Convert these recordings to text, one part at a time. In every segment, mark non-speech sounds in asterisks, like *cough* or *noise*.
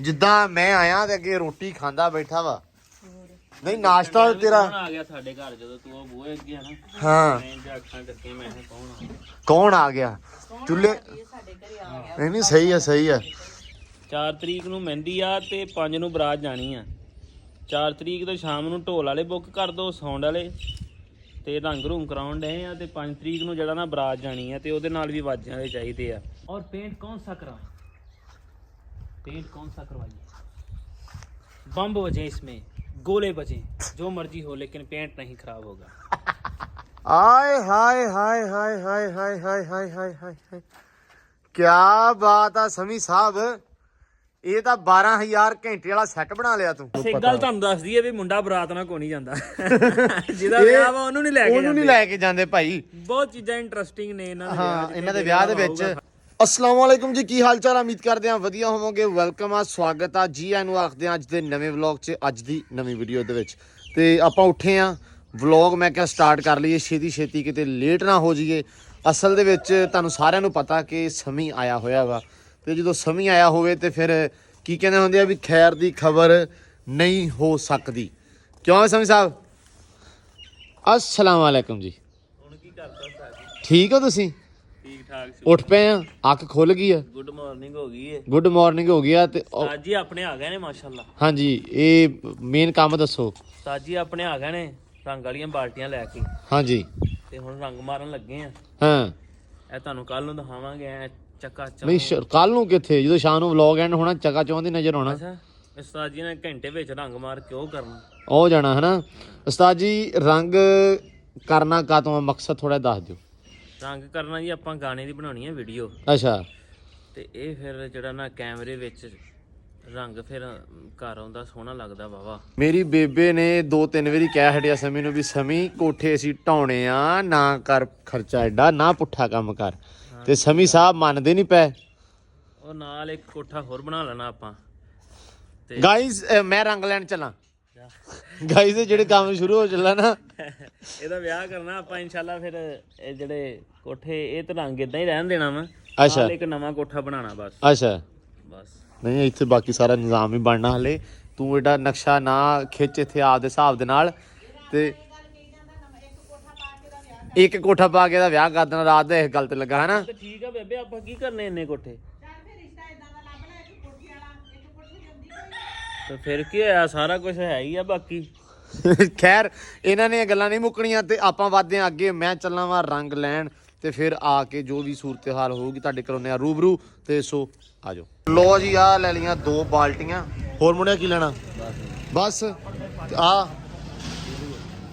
ਜਿੱਦਾਂ ਮੈਂ ਆਇਆ ਤੇ ਅੱਗੇ ਰੋਟੀ ਖਾਂਦਾ ਬੈਠਾ ਵਾ। ਨਹੀਂ ਨਾਸ਼ਤਾ ਕੌਣ ਤੇਰਾ ਆ ਗਿਆ ਸਾਡੇ ਘਰ ਜਦੋਂ ਤੂੰ ਉਹ ਬੂਹੇ ਅੱਗੇ ਆ ਨਾ? ਹਾਂ। ਮੈਂ ਜਾਂ ਅੱਖਾਂ ਕਰਕੇ ਮੈਂ ਕਿਹਾ ਕੌਣ ਆ ਗਿਆ? ਕੌਣ ਆ ਗਿਆ? ਚੁੱਲੇ ਨਹੀਂ ਨਹੀਂ ਸਹੀ ਹੈ ਸਹੀ ਹੈ 4 ਤਰੀਕ ਨੂੰ ਮਹਿੰਦੀ ਆ ਤੇ 5 ਨੂੰ ਬਰਾਤ ਜਾਣੀ ਆ। 4 ਤਰੀਕ ਤੋਂ ਸ਼ਾਮ ਨੂੰ ਢੋਲ ਵਾਲੇ ਬੁੱਕ ਕਰ ਦੋ ਸਾਊਂਡ ਵਾਲੇ। ਤੇ ਰੰਗ ਰੂਮ ਕਰਾਉਣ ਡਏ ਆ ਤੇ 5 ਤਰੀਕ ਨੂੰ ਜਿਹੜਾ ਨਾ ਬਰਾਤ ਜਾਣੀ ਆ ਤੇ ਉਹਦੇ ਨਾਲ ਵੀ ਵਾਜਿਆਂ ਵਾਲੇ ਚਾਹੀਦੇ ਆ। ਔਰ ਪੇਂਟ ਕੌਣ ਸਾ ਕਰਾਏ पेंट कौन सा करवाइए बम बजे इसमें गोले बजे जो मर्जी हो लेकिन पेंट नहीं खराब होगा ਆਏ ਹਾਏ ਹਾਏ ਹਾਏ ਹਾਏ ਹਾਏ ਹਾਏ ਹਾਏ ਹਾਏ ਹਾਏ ਹਾਏ ਕੀ ਬਾਤ ਆ ਸਮੀ ਸਾਹਿਬ ਇਹ ਤਾਂ 12000 ਘੰਟੇ ਵਾਲਾ ਸੈੱਟ ਬਣਾ ਲਿਆ ਤੂੰ ਇੱਕ ਗੱਲ ਤੁਹਾਨੂੰ ਦੱਸ ਦਈਏ ਵੀ ਮੁੰਡਾ ਬਰਾਤ ਨਾਲ ਕੋਈ ਨਹੀਂ ਜਾਂਦਾ ਜਿਹਦਾ ਵਿਆਹ ਵਾ ਉਹਨੂੰ ਨਹੀਂ ਲੈ ਕੇ ਉਹਨੂੰ ਨਹੀਂ ਜਾਂਦੇ ਲੈ ਕੇ ਜਾਂਦੇ ਭਾਈ ਬਹੁਤ ਚੀਜ਼ਾਂ ਇੰਟਰਸਟਿੰਗ ਨੇ ਇਹਨਾਂ ਦੇ ਹਾਂ ਵਿਆਹ 'ਚ ਇਹਨਾਂ ਤੇ ਦੇ ਵਿਆਹ ਦੇ ਜਿਹੜਾ ਵਿੱਚ ਹੋਊਗਾ। ਅਸਲਾਮ ਵਾਲੇਕੁਮ ਜੀ ਕੀ ਹਾਲ ਚਾਲ? ਆ? ਉਮੀਦ ਕਰਦੇ ਆ ਵਧੀਆ ਹੋਵੋਗੇ। ਵੈਲਕਮ ਆ ਸਵਾਗਤ ਆ। ਜੀ ਆਇਆਂ ਨੂੰ ਆਖਦੇ ਆ ਅੱਜ ਦੇ ਨਵੇਂ ਵਲੌਗ 'ਚ ਅੱਜ ਦੀ ਨਵੀਂ ਵੀਡੀਓ ਦੇ ਵਿੱਚ। ਤੇ ਆਪਾਂ ਉੱਠੇ ਆ ਵਲੌਗ ਮੈਂ ਕਿਹਾ ਸਟਾਰਟ ਕਰ ਲਈਏ। ਛੇਤੀ ਛੇਤੀ ਕਿਤੇ ਲੇਟ ਨਾ ਹੋ ਜਾਈਏ। ਅਸਲ ਦੇ ਵਿੱਚ ਤੁਹਾਨੂੰ ਸਾਰਿਆਂ ਨੂੰ ਪਤਾ ਕਿ ਸਮੀ ਆਇਆ ਹੋਇਆ ਵਾ। ਤੇ ਜਦੋਂ ਸਮੀ ਆਇਆ ਹੋਵੇ ਤੇ ਫਿਰ ਕੀ ਕਹਿੰਦੇ ਹੁੰਦੇ ਆ ਵੀ ਖੈਰ ਦੀ ਖਬਰ ਨਹੀਂ ਹੋ ਸਕਦੀ। ਕਿਉਂ ਸਮੀ ਸਾਹਿਬ? ਅਸਲਾਮ ਵਾਲੇਕੁਮ ਜੀ। ਹੁਣ ਕੀ ਕਰਦਾ ਸਾਜੀ ਠੀਕ ਹੋ ਤੁਸੀਂ? ਠੀਕ ਉੱਠ ਪਏ ਆ ਅੱਖ ਖੁੱਲ ਗਈ ਆ। ਗੁੱਡ ਮਾਰਨਿੰਗ ਹੋ ਗਈ ਏ। ਗੁੱਡ ਮਾਰਨਿੰਗ ਹੋ ਗਿਆ ਤੇ ਉਹ- ਸਾਜੀ ਆਪਣੇ ਆ ਗਏ ਨੇ ਮਾਸ਼ਾਅੱਲਾ। ਹਾਂਜੀ ਇਹ ਮੇਨ ਕੰਮ ਦੱਸੋ। ਸਾਜੀ ਆਪਣੇ ਆ ਗਏ ਨੇ ਰੰਗ ਵਾਲੀਆਂ ਬਾਲਟੀਆਂ ਲੈ ਕੇ। ਹਾਂਜੀ। ਤੇ ਹੁਣ ਰੰਗ ਮਾਰਨ ਲੱਗੇ ਆ। ਹਾਂ। ਇਹ ਤੁਹਾਨੂੰ ਕੱਲ ਨੂੰ ਦਿਖਾਵਾਂਗੇ ਐ ਚੱਕਾ ਚੱਕ ਨਹੀਂ ਕੱਲ ਨੂੰ ਕਿੱਥੇ? ਜਦੋਂ ਸ਼ਾਮ ਨੂੰ ਵਲੌਗ ਐਂਡ ਹੋਣਾ ਚਕਾ ਚੌਂਦੀ ਨਜ਼ਰ ਆਉਣਾ। ਅੱਛਾ ਉਸਤਾਦ ਜੀ ਨੇ ਘੰਟੇ ਵਿੱਚ ਰੰਗ ਮਾਰ ਕੇ ਉਹ ਕਰਨਾ। ਉਹ ਜਾਣਾ ਹਨਾ? ਉਸਤਾਦ ਜੀ ਰੰਗ ਕਰਨਾ ਕਾ ਤੋਂ ਮਕਸਦ ਥੋੜਾ ਦੱਸ ਦਿਓ। ਰੰਗ ਕਰਨਾ ਜੀ ਆਪਾਂ ਗਾਣੇ ਦੀ ਬਣਾਉਣੀ ਹੈ ਵੀਡੀਓ ਅੱਛਾ। ਤੇ ਇਹ ਫਿਰ ਜਿਹੜਾ ਨਾ ਕੈਮਰੇ ਵਿੱਚ ਰੰਗ ਫਿਰ ਘਰ ਆਉਂਦਾ ਸੋਹਣਾ ਲੱਗਦਾ ਵਾਵਾ ਮੇਰੀ ਬੇਬੇ ਨੇ ਦੋ ਤਿੰਨ ਵਾਰੀ ਕਹਿ ਹਟਿਆ ਸਮੀ ਨੂੰ ਵੀ ਸਮੀ ਕੋਠੇ ਅਸੀਂ ਢਾਉਣੇ ਆ ਨਾ ਕਰ ਖਰਚਾ ਐਡਾ ਨਾ ਪੁੱਠਾ ਕੰਮ ਕਰ। ਤੇ ਸਮੀ ਸਾਹਿਬ ਮੰਨਦੇ ਨਹੀਂ ਪਏ। ਉਹ ਨਾਲ ਇੱਕ ਕੋਠਾ ਹੋਰ ਬਣਾ ਲੈਣਾ ਆਪਾਂ। ਗਾਇਜ਼ ਮੈਂ ਰੰਗ ਲੈਣ ਚੱਲਾਂ। ਗਾਇਜ਼ ਜਿਹੜੇ ਕੰਮ ਸ਼ੁਰੂ ਹੋ ਚੱਲਾ ਨਾ। ਇਹਦਾ ਵਿਆਹ ਕਰਨਾ ਆਪਾਂ ਇਨਸ਼ਾਅੱਲਾ ਫਿਰ ਇਹ ਜਿਹੜੇ ਕੋਠੇ ਇਹ ਤਾਂ ਰੰਗ ਇਦਾਂ ਹੀ ਰਹਿਣ ਦੇਣਾ ਵਾ। ਅੱਛਾ। ਨਾਲ ਇੱਕ ਨਵਾਂ ਕੋਠਾ ਬਣਾਉਣਾ ਬਸ। ਅੱਛਾ। ਬਸ। ਨਹੀਂ ਇੱਥੇ ਬਾਕੀ ਸਾਰਾ ਨਿਜ਼ਾਮ ਹੀ ਬਣਨਾ ਹਲੇ। ਤੂੰ ਐਡਾ ਨਕਸ਼ਾ ਨਾ ਖਿੱਚ ਇੱਥੇ ਆਪਦੇ ਹਿਸਾਬ ਦੇ ਨਾਲ। ਤੇ ਇੱਕ ਕੋਠਾ ਪਾ ਕੇ ਦਾ ਵਿਆਹ ਕਰ ਦੇਣਾ ਰਾਤ ਦਾ ਇਸ ਗੱਲ ਤੇ ਲੱਗਾ ਹਨਾ ਤੇ ਠੀਕ ਆ ਬੇਬੇ ਆਪਾਂ ਕੀ ਕਰਨੇ ਇੰਨੇ ਕੋਠੇ? ਤੇ ਫਿਰ ਕੀ ਹੋਇਆ? ਸਾਰਾ ਕੁਝ ਹੈ ਹੀ ਆ ਬਾਕੀ। *laughs* ਖੈਰ ਇਹਨਾਂ ਨੇ ਇਹ ਗੱਲਾਂ ਨਹੀਂ ਮੁੱਕਣੀਆਂ ਤੇ ਆਪਾਂ ਵੱਧਦੇ ਹਾਂ ਅੱਗੇ। ਮੈਂ ਚੱਲਾਂ ਵਾਂ ਰੰਗ ਲੈਣ ਤੇ ਫਿਰ ਆ ਕੇ ਜੋ ਵੀ ਸੂਰਤ ਹਾਲ ਹੋਊਗੀ ਤੁਹਾਡੇ ਕਰਾਉਂਦੇ ਆ ਰੂਬਰੂ। ਤੇ ਸੋ ਆ ਜਾਓ। ਲੋ ਜੀ ਆ ਲੈ ਲਈਆਂ ਦੋ ਬਾਲਟੀਆਂ। ਹੋਰ ਮੁੰਡਿਆ ਕੀ ਲੈਣਾ? ਬਸ ਤੇ ਆ।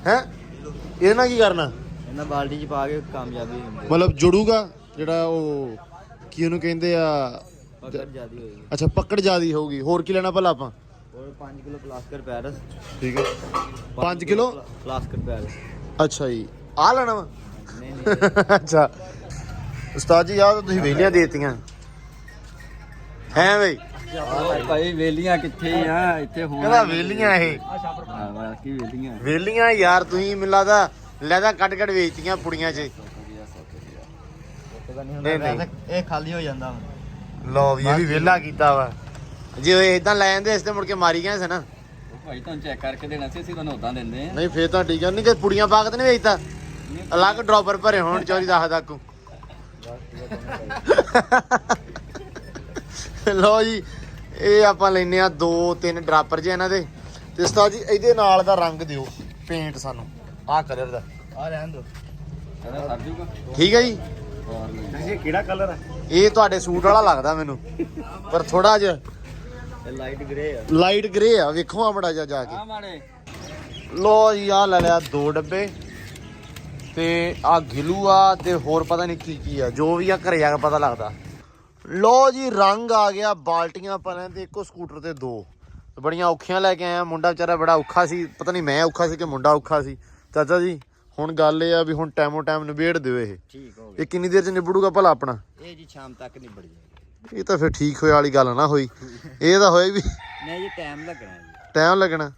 ਹੈ? ਇਹ ਨਾਲ ਕੀ ਕਰਨਾ? ਇਹਨਾਂ ਬਾਲਟੀ 'ਚ ਪਾ ਕੇ ਕਾਮਯਾਬੀ ਹੁੰਦੀ ਮਤਲਬ ਜੁੜੂਗਾ ਜਿਹੜਾ ਉਹ ਕੀ ਉਹਨੂੰ ਕਹਿੰਦੇ ਆ? ਪਕੜ ਜਿਆਦੀ ਹੋਏਗੀ। ਅੱਛਾ ਪਕੜ ਜਿਆਦੀ ਹੋਊਗੀ। ਹੋਰ ਕੀ ਲੈਣਾ ਭਲਾ ਆਪਾਂ? ਹੋਰ 5 ਕਿਲੋ ਪਲਾਸਟਰ ਪੈਰਸ ਠੀਕ ਹੈ। 5 ਕਿਲੋ? ਪਲਾਸਟਰ ਪੈਰਸ ਅੱਛਾ ਜੀ। ਆ ਲੈਣਾ ਵਾ? ਨਹੀਂ ਨਹੀਂ *laughs* ਅੱਛਾ। ਉਸਤਾਦ ਜੀ ਆ ਤਾਂ ਤੁਸੀਂ ਵੇਲੀਆਂ ਦੇਤੀਆਂ। ਹੈ ਬਈ? ਭਾਈ ਵੇਲੀਆਂ ਕਿੱਥੇ ਆ? ਇੱਥੇ ਹੋਣ ਕਹਿੰਦਾ ਵੇਲੀਆਂ ਇਹ। ਹਾਂ ਬਾਕੀ ਵੇਲੀਆਂ? ਵੇਲੀਆਂ ਯਾਰ ਤੁਸੀਂ ਮੈਨੂੰ ਲੱਗਦਾ ਲੈਦਾ ਕੱਟ ਕੱਟ ਵੇਚਤੀਆਂ ਪੁੜੀਆਂ 'ਚ। ਨਹੀਂ ਨਹੀਂ ਇਹ ਖਾਲੀ ਹੋ ਜਾਂਦਾ ਲੋ ਵੀ ਇਹ ਵੀ ਵੇਲਾ ਕੀਤਾ ਵਾ। ਜੇ ਉਹ ਇਦਾਂ ਲੈ ਜਾਂਦੇ ਇਸ ਤੇ ਮੁੜ ਕੇ ਮਾਰੀ ਗਏ ਸੀ ਨਾ। ਭਾਈ ਤੁਹਾਨੂੰ ਚੈੱਕ ਕਰਕੇ ਦੇਣਾ ਸੀ ਅਸੀਂ ਤੁਹਾਨੂੰ ਉਦਾਂ ਦਿੰਦੇ ਆ ਨਹੀਂ ਫੇਰ ਤਾਂ ਠੀਕ ਆ। ਨਹੀਂ ਕਿ ਪੁੜੀਆਂ ਪਾ ਕੇ ਤਾਂ ਨਹੀਂ ਅਲੱਗ ਡ੍ਰੌਪਰ ਭਰੇ ਹੋਣ ਚੋਰੀ ਦਸ ਤੱਕ ਲੋ ਜੀ ਇਹ ਆਪਾਂ ਲੈਨੇ ਆ ਦੋ ਤਿੰਨ ਡਰਾਪਰ ਜੇ ਇਹਨਾਂ ਦੇ। ਤੇ ਉਸਤਾਦ ਜੀ ਇਹਦੇ ਨਾਲ ਦਾ ਰੰਗ ਦਿਓ ਪੇਂਟ ਸਾਨੂੰ। ਆਹ ਕਲਰ ਦਾ। ਆ ਰਹਿਣ ਦੋ ਕਹਿੰਦਾ ਸਰ ਜੂਗਾ। ਠੀਕ ਹੈ ਜੀ? ਇਹ ਕਿਹੜਾ ਕਲਰ ਹੈ ਇਹ ਤੁਹਾਡੇ ਸੂਟ ਵਾਲਾ ਲੱਗਦਾ ਮੈਨੂੰ। ਪਰ ਥੋੜਾ ਜਿਹਾ ਲਾਈਟ ਗ੍ਰੇ ਆ। ਲਾਈਟ ਗ੍ਰੇ ਆ ਵੇਖੋ ਆ ਮੜਾ ਜਾ ਜਾ ਕੇ। ਆ ਮਾੜੇ। ਲੋ ਜੀ ਆ ਲੈ ਲਿਆ ਦੋ ਡੱਬੇ। ਤੇ ਆ ਗਿਲੂ ਆ ਤੇ ਹੋਰ ਪਤਾ ਨਹੀਂ ਕੀ ਕੀ ਆ ਜੋ ਵੀ ਆ ਘਰੇ ਜਾ ਕੇ ਪਤਾ ਲੱਗਦਾ। ਲੋ ਜੀ ਰੰਗ ਆ ਗਿਆ ਬਾਲਟੀਆਂ ਪਰਾਂ ਤੇ ਇੱਕੋ ਸਕੂਟਰ ਤੇ ਦੋ। ਬੜੀਆਂ ਔਖੀਆਂ ਲੈ ਕੇ ਆਇਆ ਮੁੰਡਾ ਵਿਚਾਰਾ ਬੜਾ ਔਖਾ ਸੀ। ਪਤਾ ਨਹੀਂ ਮੈਂ ਔਖਾ ਸੀ ਕਿ ਮੁੰਡਾ ਔਖਾ ਸੀ। ਚਾਚਾ ਜੀ ਹੁਣ ਗੱਲ ਇਹ ਆ ਵੀ ਹੁਣ ਟਾਈਮੋ ਟਾਈਮ ਨਿਬੇੜ ਦਿਓ ਇਹ। ਠੀਕ ਹੋ ਇਹ ਕਿੰਨੀ ਦੇਰ ਚ ਨਿਬੜੂਗਾ ਭਲਾ ਆਪਣਾ? ਇਹ ਜੀ ਸ਼ਾਮ ਤੱਕ ਨਿਬੜ ਜਾਏਗੀ। ਇਹ ਤਾਂ ਫਿਰ ਠੀਕ ਹੋਇਆ ਵਾਲੀ ਗੱਲ ਨਾ ਹੋਈ। ਇਹ ਤਾਂ ਹੋਏ ਵੀ ਨਹੀਂ ਜੀ ਟਾਈਮ ਲੱਗਣਾ ਜੀ। ਟਾਈਮ ਲੱਗਣਾ।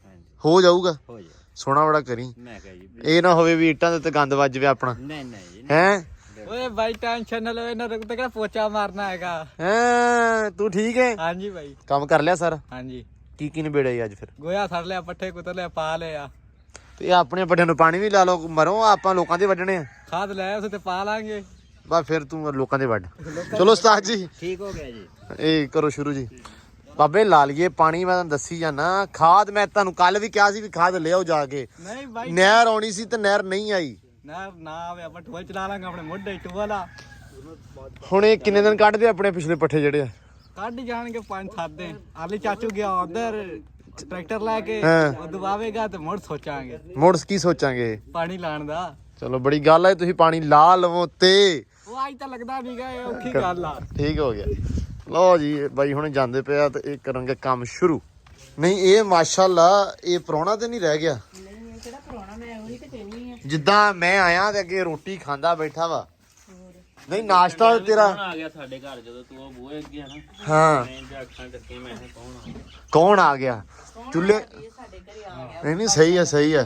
ਹੋ ਜਾਊਗਾ। ਹੋ ਜਾਏ ਸੋਹਣਾ ਬੜਾ ਕਰੀ। ਮੈਂ ਕਹਾਂ ਜੀ ਇਹ ਨਾ ਹੋਵੇ ਵੀ ਇੱਟਾਂ ਦੇ ਉੱਤੇ ਗੰਦ ਵੱਜ ਜਾਵੇ ਆਪਣਾ। ਨਹੀਂ ਨਹੀਂ ਜੀ ਹੈ? ਓਏ ਬਾਈ ਟੈਨਸ਼ਨ ਨਾ ਲਓ ਇਹਨਾਂ ਰੁਕ ਤੇ ਕਿਹੜਾ ਪੋਚਾ ਮਾਰਨਾ ਹੈਗਾ। ਹਾਂ? ਤੂੰ ਠੀਕ ਹੈ ਹਾਂਜੀ ਬਾਈ। ਕੰਮ ਕਰ ਲਿਆ ਸਰ? ਹਾਂਜੀ। ਕੀ ਕੀ ਨਿਬੇੜਿਆ ਜੀ ਅੱਜ ਫਿਰ? ਗੋਇਆ ਸੜ ਲਿਆ ਪੱਠੇ ਕੁਤਰ ਲਿਆ ਪਾ ਲਿਆ। ਤੇ ਇਹ ਆਪਣੇ ਵੱਡਿਆਂ ਨੂੰ ਪਾਣੀ ਵੀ ਲਾ ਲਓ ਮਰੋ ਆਪਾਂ ਲੋਕਾਂ ਦੇ ਵੱਢਣੇ ਆ। ਖਾਦ ਲੈ ਉਸ ਤੇ ਪਾ ਲਾਂਗੇ। ਬਸ ਫਿਰ ਤੂੰ ਲੋਕਾਂ ਦੇ ਵੱਢ ਚਲੋ ਉਸਤਾਦ ਜੀ। ਠੀਕ ਹੋ ਗਿਆ ਜੀ। ਇਹ ਕਰੋ ਸ਼ੁਰੂ ਜੀ। ਬਾਬੇ ਲਾ ਲਈਏ ਪਾਣੀ ਮੈਂ ਤੁਹਾਨੂੰ ਦੱਸੀ ਜਾਣਾ ਖਾਦ ਮੈਂ ਤੁਹਾਨੂੰ ਕੱਲ ਵੀ ਕਿਹਾ ਸੀ ਵੀ ਖਾਦ ਲਿਆਓ ਜਾ ਕੇ। ਨਹੀਂ ਬਾਈ। ਨਹਿਰ ਆਉਣੀ ਸੀ ਤੇ ਨਹਿਰ ਨਹੀਂ ਆਈ। ਨਾ ਨਾ ਆਵੇ ਆਪਾਂ ਟੋਲ ਚਲਾ ਲਾਂਗੇ ਆਪਣੇ ਮੋਢੇ ਟੋਲਾ ਹੁਣ ਇਹ ਕਿੰਨੇ ਦਿਨ ਕੱਢਦੇ ਆਪਣੇ ਪਿਛਲੇ ਪੱਠੇ ਜਿਹੜੇ ਆ? ਕੱਢ ਜਾਣਗੇ ਪੰਜ ਸੱਤ ਦਿਨ। ਆਲੀ ਚਾਚੂ ਗਿਆ ਉਧਰ ਟਰੈਕਟਰ ਲੈ ਕੇ। ਉਹ ਦਬਾਵੇਗਾ ਤੇ ਮੁੜ ਸੋਚਾਂਗੇ। ਮੁੜ ਕੀ ਸੋਚਾਂਗੇ? ਪਾਣੀ ਲਾਣ ਦਾ। ਚਲੋ ਬੜੀ ਗੱਲ ਹੈ ਤੁਸੀਂ ਪਾਣੀ ਲਾ ਲਵੋ ਤੇ। ਉਹ ਅੱਜ ਤਾਂ ਲੱਗਦਾ ਨਹੀਂਗਾ ਇਹ ਔਖੀ ਗੱਲ ਆ। ਠੀਕ ਹੋ ਗਿਆ। ਲਓ ਜੀ ਬਾਈ ਹੁਣ ਜਾਂਦੇ ਪਿਆ ਤੇ ਇਹ ਕਰਾਂਗੇ ਕੰਮ ਸ਼ੁਰੂ। ਨਹੀਂ ਇਹ ਮਾਸ਼ਾਅੱਲਾ ਇਹ ਪ੍ਰਾਹੁਣਾ ਤੇ ਨਹੀਂ ਰਹਿ ਗਿਆ। ਜਿੱਦਾਂ ਮੈਂ ਆਇਆ ਤੇ ਅੱਗੇ ਰੋਟੀ ਖਾਂਦਾ ਬੈਠਾ ਵਾ। ਨਹੀਂ ਨਾਸ਼ਤਾ ਤੇਰਾ ਕੌਣ ਆ ਗਿਆ ਸਾਡੇ ਘਰ ਜਦੋਂ ਤੂੰ ਉਹ ਬੂਹੇ ਅੱਗੇ ਆ ਨਾ? ਹਾਂ। ਮੈਂ ਜਾ ਅੱਖਾਂ ਟੱਕੇ ਮੈਂ ਕੌਣ ਆ ਗਿਆ? ਕੌਣ ਆ ਗਿਆ? ਚੁੱਲੇ ਨਹੀਂ ਨਹੀਂ ਸਹੀ ਹੈ ਸਹੀ ਹੈ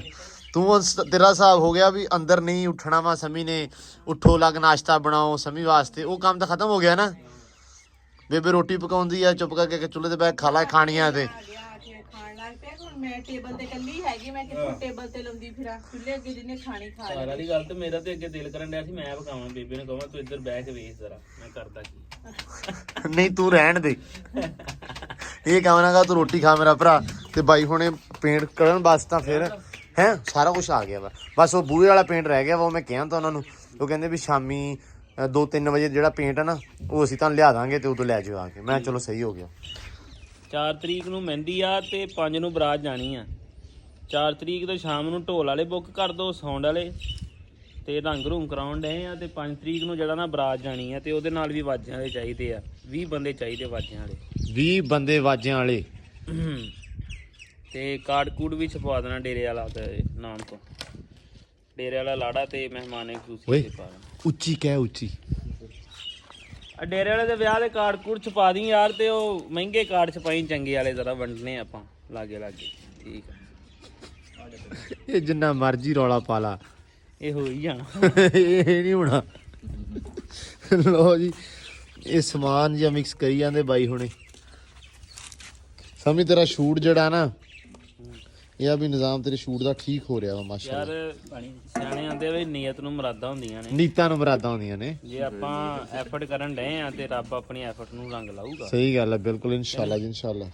ਤੂੰ ਤੇਰਾ ਹਿਸਾਬ ਹੋ ਗਿਆ ਵੀ ਅੰਦਰ ਨਹੀਂ ਉੱਠਣਾ ਵਾ ਸਮੀ ਨੇ ਉੱਠੋ ਲੱਗ ਨਾਸ਼ਤਾ ਬਣਾਓ ਸਮੀ ਵਾਸਤੇ। ਉਹ ਕੰਮ ਤਾਂ ਖਤਮ ਹੋ ਗਿਆ ਨਾ। ਬੇਬੇ ਰੋਟੀ ਪਕਾਉਂਦੀ ਆ ਚੁੱਪ ਕਰਕੇ ਚੁੱਲ੍ਹੇ ਤੇ ਬੈ ਖਾ ਲੈ ਖਾਣੀਆਂ ਤੇ। ਆ ਕੇ ਖਾਣ ਲੱਗ ਪਿਆ ਹੁਣ ਮੈਂ ਟੇਬਲ ਤੇ ਕੱਲੀ ਹੈਗੀ ਮੈਂ ਕਿੱਥੋਂ ਟੇਬਲ ਤੇ ਲੰਦੀ ਫਿਰਾਂ ਚੁੱਲ੍ਹੇ ਅੱਗੇ ਜਿਹਨੇ ਖਾਣੀ ਖਾ ਲਈ ਸਾਰਾ ਦੀ ਗੱਲ ਤੇ ਮੇਰਾ ਤੇ ਅੱਗੇ ਦਿਲ ਕਰਨ ਡਿਆ ਸੀ ਮੈਂ ਪਕਾਵਾਂ। ਬੇਬੇ ਨੇ ਕਹਾਂ ਤੂੰ ਇੱਧਰ ਬਹਿ ਕੇ ਵੇਖ ਜ਼ਰਾ ਮੈਂ ਕਰਦਾ ਕੀ। ਨਹੀਂ ਤੂੰ ਰਹਿਣ ਦੇ। ਇਹ ਕਹਣਾਗਾ ਤੂੰ ਰੋਟੀ ਖਾ ਮੇਰਾ ਭਰਾ। ਤੇ ਬਾਈ ਹੁਣੇ ਪੇਂਟ ਕਰਨ ਬਸ ਤਾਂ ਫਿਰ ਹੈ ਸਾਰਾ ਕੁਝ ਆ ਗਿਆ ਵਾ। ਬਸ ਉਹ ਬੂਹੇ ਵਾਲਾ ਪੇਂਟ ਰਹਿ ਗਿਆ ਵਾ ਉਹ ਮੈਂ ਕਿਹਾ ਤਾਂ ਉਹਨਾਂ ਨੂੰ। ਉਹ ਕਹਿੰਦੇ ਵੀ ਸ਼ਾਮੀ 2-3 ਵਜੇ ਜਿਹੜਾ ਪੇਂਟ ਹੈ ਨਾ ਉਹ ਅਸੀਂ ਤੁਹਾਨੂੰ ਲਿਆ ਦਾਂਗੇ ਤੇ ਉਦੋਂ ਲੈ ਜਾਓ ਆ ਕੇ। ਮੈਂ ਚਲੋ ਸਹੀ ਹੋ ਗਿਆ। 4 ਤਰੀਕ ਨੂੰ ਮਹਿੰਦੀ ਆ ਤੇ 5 ਨੂੰ ਬਰਾਤ ਜਾਣੀ ਆ। 4 ਤਰੀਕ ਤੋਂ ਸ਼ਾਮ ਨੂੰ ਢੋਲ ਵਾਲੇ ਬੁੱਕ ਕਰ ਦੋ ਸਾਊਂਡ ਵਾਲੇ। ਤੇ ਰੰਗ ਰੂਮ ਕਰਾਉਣ ਡਏ ਆ ਤੇ 5 ਤਰੀਕ ਨੂੰ ਜਿਹੜਾ ਨਾ ਬਰਾਤ ਜਾਣੀ ਆ ਤੇ ਉਹਦੇ ਨਾਲ ਵੀ ਵਾਜਿਆਂ ਵਾਲੇ ਚਾਹੀਦੇ ਆ। 20 ਬੰਦੇ ਚਾਹੀਦੇ ਵਾਜਿਆਂ ਵਾਲੇ। 20 ਬੰਦੇ ਵਾਜਿਆਂ ਵਾਲੇ। ਤੇ ਕਾਰਡ ਕੂਡ ਵੀ ਛਪਵਾ ਦੇਣਾ ਡੇਰੇ ਵਾਲਾ ਤੇ ਨਾਮ ਤੋਂ। ਡੇਰੇ ਵਾਲਾ ਲਾੜਾ ਤੇ ਮਹਿਮਾਨੇ ਖੂਸੀ ਓਏ। ਤੇ ਪਾ ਦੇਣਾ। ਉੱਚੀ ਕਹਿ ਉੱਚੀ। ਆ ਡੇਰੇ ਵਾਲੇ ਦੇ ਵਿਆਹ ਦੇ ਕਾਰਡ ਕੂਡ ਛਪਾ ਦੀ ਯਾਰ ਤੇ ਉਹ ਮਹਿੰਗੇ ਕਾਰਡ ਛਪਾਈ ਚੰਗੇ ਵਾਲੇ ਜ਼ਰਾ ਵੰਡਨੇ ਆਪਾਂ ਲਾਗੇ ਲਾਗੇ। ਠੀਕ ਆ। ਇਹ ਜਿੰਨਾ ਮਰਜ਼ੀ ਰੌਲਾ ਪਾ ਲਾ। ਇਹ ਹੋ ਹੀ ਜਾਣਾ। ਇਹ ਨਹੀਂ ਹੋਣਾ। ਲੋ ਜੀ ਇਹ ਸਮਾਨ ਜਿਹਾ ਮਿਕਸ ਕਰੀ ਜਾਂਦੇ ਬਾਈ ਹੁਣੇ। ਸਮਝ ਤੇਰਾ ਸ਼ੂਟ ਜਿਹੜਾ ਨਾ ਇਹ ਆ ਵੀ ਨਿਜ਼ਾਮ ਤੇਰੇ ਸ਼ੂਟ ਦਾ ਠੀਕ ਹੋ ਰਿਹਾ ਵਾ ਯਾਰ ਮਾਸ਼ਾਅੱਲਾ ਸਿਆਣੇ ਆਂਦੇ ਵੀ ਨੀਅਤ ਨੂੰ ਮੁਰਾਦਾਂ ਹੁੰਦੀਆਂ ਨੇ। ਨੀਤਾਂ ਨੂੰ ਮਰਾਦਾਂ ਹੁੰਦੀਆਂ ਨੇ। ਜੇ ਆਪਾਂ ਐਫਰਟ ਕਰਨ ਡਏ ਆ ਤੇ ਰੱਬ ਆਪਣੀ ਐਫਰਟ ਨੂੰ ਰੰਗ ਲਾਊਗਾ। ਸਹੀ ਗੱਲ ਹੈ ਬਿਲਕੁਲ ਇਨਸ਼ਾਅੱਲਾ ਜੀ ਇਨਸ਼ਾਅੱਲਾ।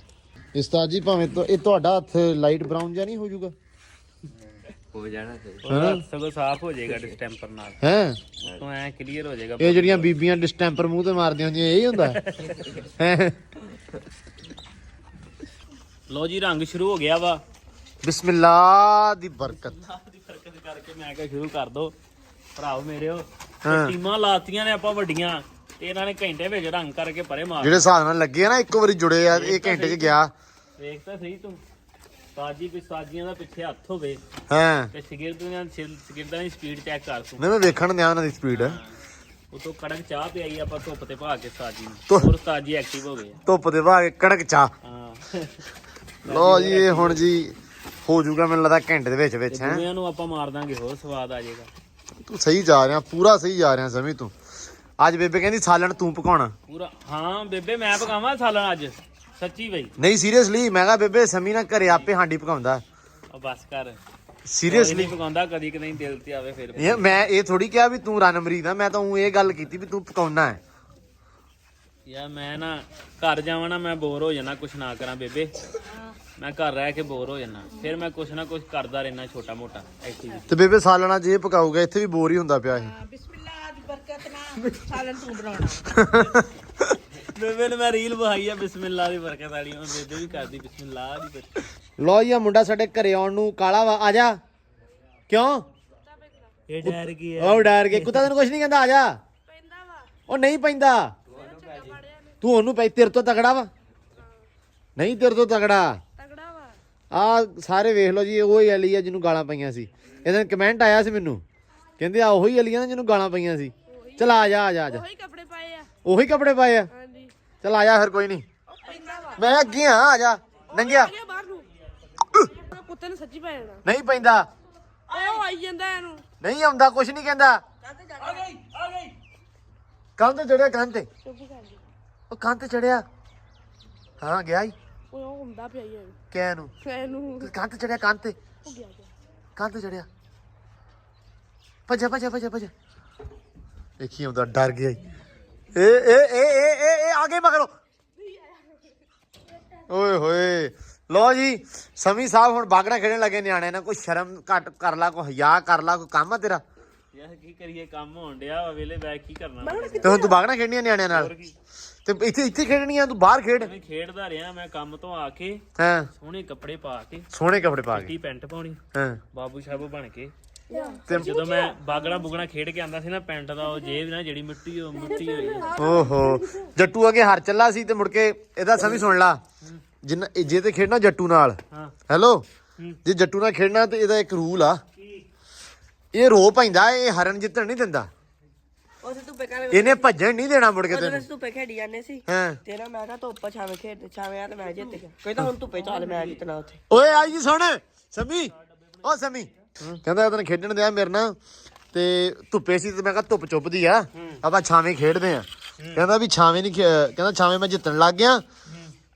ਉਸਤਾਦ ਜੀ ਭਾਵੇਂ ਤੋਂ ਇਹ ਤੁਹਾਡਾ ਹੱਥ ਲਾਈਟ ਬਰਾਊਨ ਜਾਂ ਨਹੀਂ ਹੋ ਜਾਊਗਾ? ਹੋ ਜਾਣਾ ਤੇ ਉਹਦਾ ਸਗੋਂ ਸਾਫ਼ ਹੋ ਜਾਏਗਾ ਡਿਸਟੈਂਪਰ ਨਾਲ। ਹੈ? ਤੋਂ ਐ ਕਲੀਅਰ ਹੋ ਜਾਏਗਾ ਇਹ ਜਿਹੜੀਆਂ ਬੀਬੀਆਂ ਡਿਸਟੈਂਪਰ ਮੂੰਹ ਤੇ ਮਾਰਦੀਆਂ ਹੁੰਦੀਆਂ ਇਹ ਹੀ ਹੁੰਦਾ? ਹੈ? ਲੋ ਜੀ ਰੰਗ ਸ਼ੁਰੂ ਹੋ ਗਿਆ ਵਾ। ਬਿਸਮਿਲ੍ਲਾ ਦੀ ਬਰਕਤ। ਦੀ ਫਰਕਤ ਕਰਕੇ ਮੈਂ ਕਿਹਾ ਸ਼ੁਰੂ ਕਰ ਦੋ। ਭਰਾਓ ਮੇਰਿਓ ਤੇ ਹਾਂ। ਟੀਮਾਂ ਲਾਤੀਆਂ ਨੇ ਆਪਾਂ ਵੱਡੀਆਂ ਤੇ ਇਹਨਾਂ ਨੇ ਘੰਟੇ ਵਿੱਚ ਰੰਗ ਕਰਕੇ ਪਰੇ ਮਾਰ ਜਿਹੜੇ ਹਿਸਾਬ ਨਾਲ ਲੱਗੇ ਆ ਨਾ ਇੱਕੋ ਵਾਰੀ ਜੁੜੇ ਆ ਇਹ ਘੰਟੇ 'ਚ ਗਿਆ। ਵੇਖ ਤਾਂ ਸਹੀ ਤੂੰ। ਸਾਜੀ ਕੋਈ ਸਾਜੀਆਂ ਦਾ ਪਿੱਛੇ ਹੱਥ ਹੋਵੇ ਹਾਂ। ਤੇ ਸਿਗਰਦਾਂ ਸਿਗਰਦਾਂ ਦੀ ਸਪੀਡ ਚੈੱਕ ਕਰ ਤੂੰ। ਨਹੀਂ ਮੈਂ ਵੇਖਣ ਦਿਆਂ ਉਹਨਾਂ ਦੀ ਸਪੀਡ ਉਤੋਂ ਕੜਕ ਚਾਹ ਪਿਆਈ ਆਪਾਂ ਧੁੱਪ ਤੇ ਭਾ ਕੇ ਸਾਜੀ ਨੂੰ। ਧੁੱਪ- ਹੋਰ ਸਾਜੀ ਐਕਟਿਵ ਹੋ ਗਏ। ਧੁੱਪ ਦੇ ਭਾਗੇ ਕੜਕ ਚਾ ਹਾਂ। ਲੋ ਜੀ ਇਹ ਹੁਣ ਜੀ ਹੋ ਜਾਊਗਾ ਮੈਨੂੰ ਲੱਗਦਾ ਘੰਟੇ ਦੇ ਵਿੱਚ ਵਿੱਚ ਹੈ। ਦੁਨੀਆਂ ਨੂੰ ਆਪਾਂ ਮਾਰ ਦਾਂਗੇ ਹੋਰ ਸਵਾਦ ਆ ਜਾਏਗਾ। ਤੂੰ ਸਹੀ ਜਾ ਰਿਹਾ ਪੂਰਾ ਸਹੀ ਜਾ ਰਿਹਾ ਸਮੀ ਤੂੰ। ਅੱਜ ਬੇਬੇ ਕਹਿੰਦੀ ਸਾਲਣ ਤੂੰ ਪਕਾਉਣਾ। ਪੂਰਾ ਹਾਂ ਬੇਬੇ ਮੈਂ ਪਕਾਵਾਂ ਸਾਲਣ ਅੱਜ ਸੱਚੀ ਬਈ। ਨਹੀਂ ਸੀਰੀਅਸਲੀ ਮੈਂ ਕਿਹਾ ਬੇਬੇ ਸਮੀ ਨਾ ਘਰੇ ਆਪੇ ਹਾਂਡੀ ਪਕਾਉਂਦਾ। ਉਹ ਬਸ ਕਰ। ਸੀਰੀਅਸਲੀ ਪਕਾਉਂਦਾ ਕਦੀ ਕਦੀ ਦਿਲ ਤੇ ਆਵੇ ਫਿਰ ਇਹ ਮੈਂ ਇਹ ਥੋੜੀ ਕਿਹਾ ਵੀ ਤੂੰ ਰਨ ਮਰੀਦ ਆ ਮੈਂ ਤਾਂ ਉਹ ਇਹ ਗੱਲ ਕੀਤੀ ਵੀ ਤੂੰ ਪਕਾਉਣਾ ਹੈ। ਯਾ ਮੈਂ ਨਾ ਘਰ ਜਾਵਾਂ ਨਾ ਮੈਂ ਬੋਰ ਹੋ ਜਾਣਾ ਕੁਛ ਨਾ ਕਰਾਂ ਬੇਬੇ। ਮੈਂ ਘਰ ਰਹਿ ਕੇ ਬੋਰ ਹੋ ਜਾਣਾ ਫਿਰ ਮੈਂ ਕੁਛ ਨਾ ਕੁਛ ਕਰਦਾ ਰਹਿਣਾ ਛੋਟਾ ਮੋਟਾ ਐਕਟੀਵਿਟੀ ਤੇ ਬੇਬੇ ਸਾਲਣਾ ਜੇ ਪਕਾਊਗਾ ਇੱਥੇ ਵੀ ਬੋਰ ਹੀ ਹੁੰਦਾ ਪਿਆ ਇਹ। ਹਾਂ, ਬਿਸਮਿਲ੍ਲਾ ਦੀ ਬਰਕਤ ਨਾਲ ਸਾਲਨ ਤੂੰ ਬਣਾਉਣਾ। ਬੇਬੇ ਨੇ ਮੈਂ ਰੀਲ ਬਹਾਈ ਆ ਬਿਸਮਿਲ੍ਲਾ ਦੀ ਬਰਕਤ ਵਾਲੀ ਉਹ ਬੇਬੇ ਵੀ ਕਰਦੀ ਬਿਸਮਿਲ੍ਲਾ ਦੀ ਬਰਕਤ। ਲੋ ਜੀ ਆ ਮੁੰਡਾ ਸਾਡੇ ਘਰੇ ਆਉਣ ਨੂੰ ਕਾਲਾ ਵਾ ਆ ਜਾ। ਕਿਉਂ? ਇਹ ਡਰ ਗਿਆ ਉਹ ਡਰ ਕੇ ਕੁੱਤਾ ਤੈਨੂੰ ਕੁਝ ਨਹੀਂ ਕਹਿੰਦਾ ਆ ਜਾ। ਉਹ ਨਹੀਂ ਪੈਂਦਾ। ਤੂੰ ਉਹਨੂੰ ਪੈ ਤੇਰੇ ਤੋਂ ਤਗੜਾ ਵਾ। ਨਹੀਂ ਤੇਰੇ ਤੋਂ ਤਗੜਾ ਵਾ ਆ ਸਾਰੇ ਵੇਖ ਲਓ ਜੀ ਉਹ ਹੀ ਅਲੀ ਆ ਜਿਹਨੂੰ ਗਾਲਾਂ ਪਈਆਂ ਸੀ। ਇਹਦਾ ਕਮੈਂਟ ਆਇਆ ਸੀ ਮੈਨੂੰ। ਕਹਿੰਦੇ ਆ ਉਹੀ ਅਲੀ ਆ ਨਾ ਜਿਹਨੂੰ ਗਾਲਾਂ ਪਈਆਂ ਸੀ। ਚਲ ਆ ਜਾ ਆ ਜਾ ਆ ਜਾ। ਉਹੀ ਕੱਪੜੇ ਪਾਏ ਆ। ਉਹੀ ਕੱਪੜੇ ਪਾਏ ਆ? ਹਾਂਜੀ। ਚਲ ਆ ਜਾ ਫਿਰ ਕੋਈ ਨਹੀਂ। ਮੈਂ ਅੱਗੇ ਆ ਆ ਜਾ। ਨੰਗਿਆ। ਗਿਆ ਬਾਹਰ ਨੂੰ। ਉਹ ਕੁੱਤੇ ਨੇ ਸੱਚੀ ਪੈ ਜਾਣਾ। ਨਹੀਂ ਪੈਂਦਾ। ਓਏ ਉਹ ਆਈ ਜਾਂਦਾ ਇਹਨੂੰ। ਨਹੀਂ ਆਉਂਦਾ ਕੁਝ ਨਹੀਂ ਕਹਿੰਦਾ। ਆ ਗਈ ਆ ਗਈ। ਕੰਨ ਤੇ। ਚੜਿਆ ਕੰਨ ਤੇ ਉਹ ਕੰਨ ਤੇ ਚੜਿਆ। ਹਾਂ ਗਿਆ ਹੀ ਉਹ ਹੁੰਦਾ ਪਿਆ ਹੀ ਹੈ ਕਹਿ ਨੂੰ ਇਹਨੂੰ ਕੰਨ। ਤੇ ਚੜਿਆ ਕੰਨ ਤੇ। ਹੋ ਗਿਆ ਗਿਆ। ਕੰਨ ਤੇ ਚੜਿਆ। ਭੱਜਾ ਭੱਜਾ ਭੱਜਾ ਭੱਜਾ। ਦੇਖੀ ਆਉਂਦਾ ਡਰ ਗਿਆ ਈ। ਏ ਏ ਏ ਏ ਏ ਏ ਆਗੇ ਮਗਰੋ। ਓਏ ਹੋਏ। ਲੋ ਜੀ ਸਮੀ ਸਾਹਿਬ ਹੁਣ ਬਾਗੜਾ ਖੇਡਣ ਲੱਗੇ ਨਿਆਣੇ ਨੇ ਕੋਈ ਸ਼ਰਮ ਘੱਟ ਕਰ ਲਾ ਕੋਈ ਹਿਆ ਕਰ ਲਾ ਕੋਈ ਕੰਮ ਆ ਤੇਰਾ? ਯਾਰ ਕੀ ਕਰੀਏ ਕੰਮ ਹੋਣ ਡਿਆ ਵਾ ਵੇਲੇ ਬੈਠ ਕੀ ਕਰਨਾ ਤੇ ਹੁਣ ਤੂੰ ਬਾਗੜਾ ਖੇਡਣੀਆਂ ਨਿਆਣਿਆਂ ਨਾਲ। ਤੇ ਇੱਥੇ ਇੱਥੇ ਖੇਡਣੀਆਂ ਤੂੰ ਬਾਹਰ ਖੇਡ। ਮੈਂ ਖੇਡਦਾ ਰਿਹਾ ਮੈਂ ਕੰਮ ਤੋਂ ਆ ਕੇ ਹਾਂ। ਸੋਹਣੇ ਕੱਪੜੇ ਪਾ ਕੇ ਸੋਹਣੇ ਕੱਪੜੇ ਪਾ ਕੇ। ਟੀ ਪੈਂਟ ਪਾਉਣੀ ਹਾਂ। ਬਾਬੂ ਸਾਬੂ ਬਣ ਕੇ। ਤੇ ਜਦੋਂ ਮੈਂ ਬਾਗੜਾ ਬੁਗਣਾ ਖੇਡ ਕੇ ਆਂਦਾ ਸੀ ਨਾ ਪੈਂਟ ਦਾ ਉਹ ਜੇਬ ਨਾ ਜਿਹੜੀ ਮਿੱਟੀ ਉਹ ਮਿੱਟੀ ਹੋਈ। ਓਹੋ। ਜੱਟੂ ਅੱਗੇ ਹਰ ਚੱਲਾ ਸੀ ਤੇ ਮੁੜ ਕੇ ਇਹਦਾ ਸਮੀ ਸੁਣ ਲਾ। ਜਿੰਨਾ ਇਹ ਜੇ ਤੇ ਖੇਡਣਾ ਜੱਟੂ ਨਾਲ। ਹਾਂ। ਹੈਲੋ। ਜੇ ਜੱਟੂ ਨਾਲ ਖੇਡਣਾ ਤੇ ਇਹਦਾ ਇੱਕ ਰੂਲ ਆ। ਇਹ ਰੋ ਪੈਂਦਾ ਇਹ ਹਰਨ ਜਿੱਤਣ ਨਹੀਂ ਦਿੰਦਾ। ਉਸੇ ਧੁੱਪੇ ਕਰ ਇਹਨੇ ਭੱਜਣ ਨਹੀਂ ਦੇਣਾ ਮੁੜ ਕੇ ਤੈਨੂੰ। ਧੁੱਪੇ ਖੇਡੀ ਜਾਂਦੇ ਸੀ। ਹਾਂ। ਤੇ ਨਾ ਮੈਂ ਕਿਹਾ ਧੁੱਪ ਛਾਵੇਂ ਖੇਡ ਛਾਵੇਂ ਆ ਤੇ ਮੈਂ ਜਿੱਤ ਗਿਆ। ਕਹਿੰਦਾ ਹੁਣ ਧੁੱਪੇ ਚੱਲ ਮੈਂ ਜਿੱਤਣਾ ਉੱਥੇ। ਓਏ ਆਈ ਜੀ ਸੁਣ ਸਮੀ। ਓ ਸਮੀ। ਕਹਿੰਦਾ ਉਹਨੇ ਖੇਡਣ ਦਿਆ ਮੇਰੇ ਨਾਲ ਤੇ ਧੁੱਪੇ ਸੀ ਤੇ ਮੈਂ ਕਿਹਾ ਧੁੱਪ ਚੁੱਪਦੀ ਆ। ਆਪਾਂ ਛਾਵੇਂ ਖੇਡਦੇ ਆ। ਕਹਿੰਦਾ ਵੀ ਛਾਵੇਂ ਨਹੀਂ ਕਹਿੰਦਾ ਛਾਵੇਂ ਮੈਂ ਜਿੱਤਣ ਲੱਗ ਗਿਆ।